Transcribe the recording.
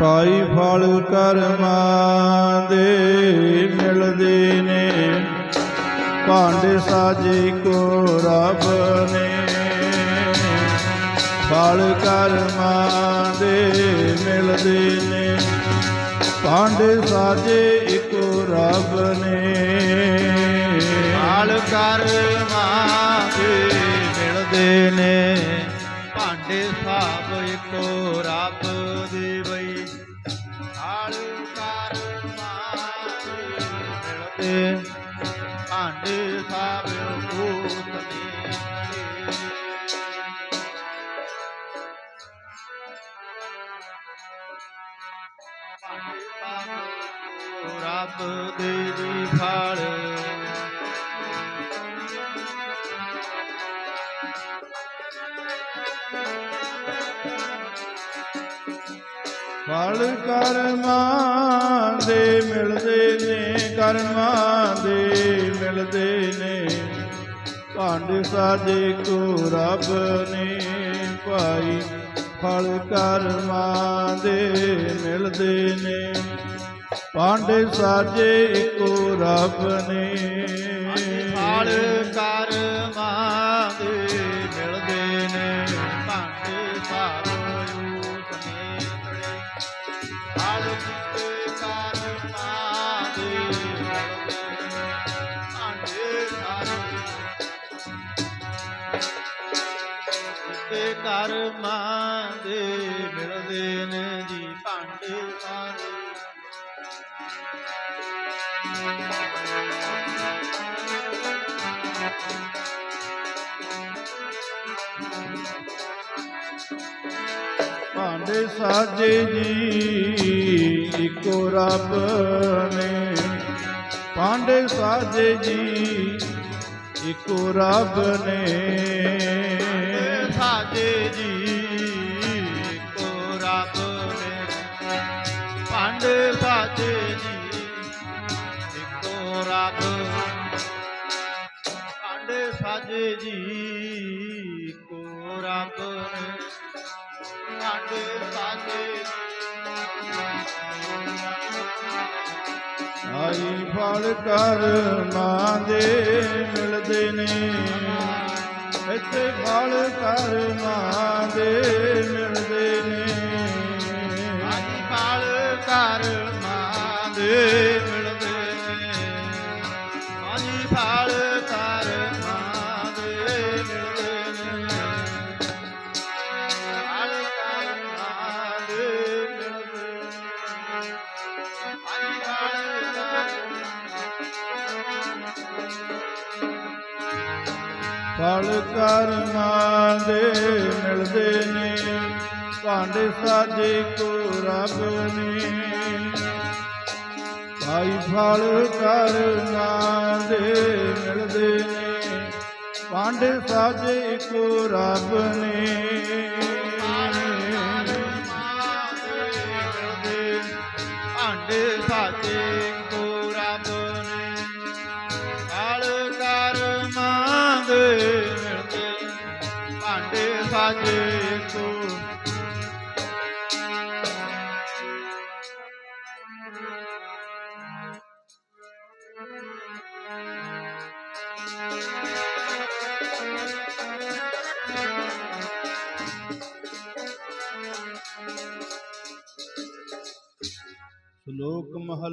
ਪਾਈ ਫਲ ਕਰਮਾਂ ਦੇ ਮਿਲਦੇ ਨੇ। ਭਾਂਡੇ ਸਾਜੇ ਕੋ ਰੱਬ ਨੇ। ਫਲ ਕਰਮਾਂ ਦੇ ਮਿਲਦੇ ਨੇ। ਭਾਂਡੇ ਸਾਜੇ ਇੱਕੋ ਰੱਬ ਨੇ। ਹਾਲ ਕਰਮਾਂ ਦੇ ਮਿਲਦੇ ਨੇ। ਭਾਂਡੇ ਸਾਹਿਬ ਇੱਕੋ ਰੱਬ ਦੇ ਬਈ ਹਾਲ ਕਰਮਾਂ ਭੂਤ ਨੇ ਰੱਬ ਦੇ ਜੀ ਫਲ ਫਲ ਕਰਮਾਂ ਦੇ ਮਿਲਦੇ ਨੇ, ਕਰਮਾਂ ਦੇ ਮਿਲਦੇ ਨੇ। ਭਾਂਡੇ ਸਾਜੇ ਕੋ ਰੱਬ ਨੇ ਭਾਈ ਫਲ ਕਰਮਾਂ ਦੇ ਮਿਲਦੇ ਨੇ। ਪਾਂਡੇ ਸਾਜੇ ਕੋ ਰੱਬ ਨੇ ਫਲ ਕਰਮਾਂ ਕਰਮਾਂ ਦੇ ਮਿਲਦੇ ਨੇ ਜੀ ਭਾਂਡੇ ਸਾਰੇ ਭਾਂਡੇ ਸਾਜੇ ਜੀ, ਇੱਕੋ ਰੱਬ ਨੇ। ਭਾਂਡੇ ਸਾਜੇ ਜੀ, ਇੱਕੋ ਰੱਬ ਨੇ। ਸਾਜੇ ਜੀ ਕੋ ਰੱਬ ਨੇ। ਪੰਡ ਸਾਜੇ ਜੀ, ਇੱਕੋ ਰੱਬ। ਪੰਡ ਸਾਜੇ ਜੀ ਕੋ ਰੱਬ ਨੇ। ਪੰਡ ਸਾਜੇ ਆਈ ਫਲ ਕਰਮਾਂ ਦੇ ਮਿਲਦੇ ਨੇ। ਇੱਥੇ ਫਲ ਕਰਮਾਂ ਦੇ ਮਿਲਦੇ ਨੇ। ਆਜੀ ਕਾਲ ਕਰ ਫਲ ਕਰਮਾਂ ਦੇ ਮਿਲਦੇ ਨੇ, ਭਾਂਡੇ ਸਾਜੇ ਕੋ ਰੱਬ ਨੇ। ਭਾਈ ਫਲ ਕਰਮਾਂ ਦੇ ਮਿਲਦੇ ਨੇ, ਭਾਂਡੇ ਸਾਜੇ ਕੋ ਰੱਬ ਨੇ। ਭਾਂਡੇ ਸਾਜੇ ਕੋ ਭਾਂਡੇ ਸਾਜੇ ਕੋ ਸ਼ਲੋਕ ਮਹਲ